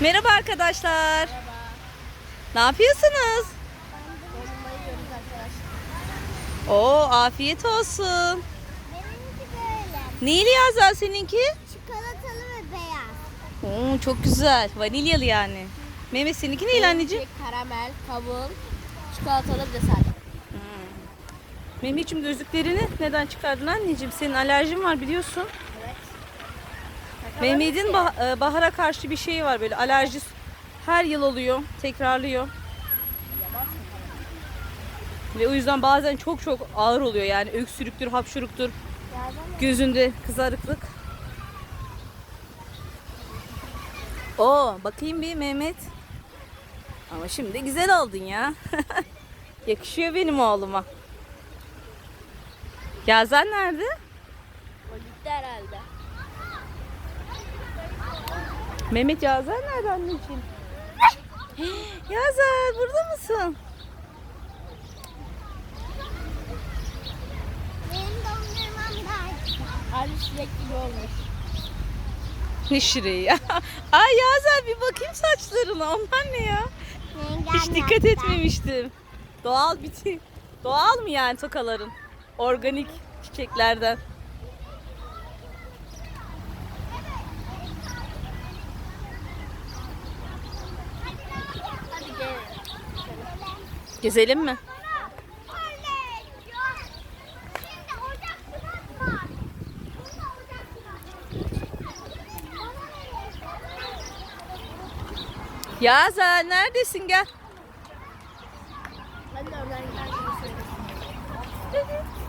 Merhaba arkadaşlar. Ne yapıyorsunuz? Arkadaşlar. Oo afiyet olsun. Benimki böyle. Neyli Yazan seninki? Çikolatalı ve beyaz. Oo, çok güzel. Vanilyalı yani. Mehmet seninki neyli anneciğim? Karamel, kavun, çikolatalı bir de sade. Mehmetciğim gözlüklerini neden çıkardın anneciğim? Senin alerjin var biliyorsun. Mehmet'in bah- e, bahara karşı bir şeyi var böyle alerji her yıl oluyor, tekrarlıyor. Ve o yüzden bazen çok çok ağır oluyor yani öksürüktür, hapşuruktur, gözünde kızarıklık. Oo, bakayım bir Mehmet. Ama şimdi güzel oldun ya. Yakışıyor benim oğluma. Yazen nerede? O gitti herhalde. Mehmet Yazer nerede anneciğim? Yazer burada mısın? Benim dondurmam da çilek gibi olmuş. Ne şireyi ya. Ay Yazer bir bakayım saçlarına. Onlar ne ya? Hiç dikkat etmemiştim. Doğal biti. Doğal mı yani tokaların? Organik çiçeklerden. Gezelim mi? Yazer neredesin gel. Ben de oradan. Hmm.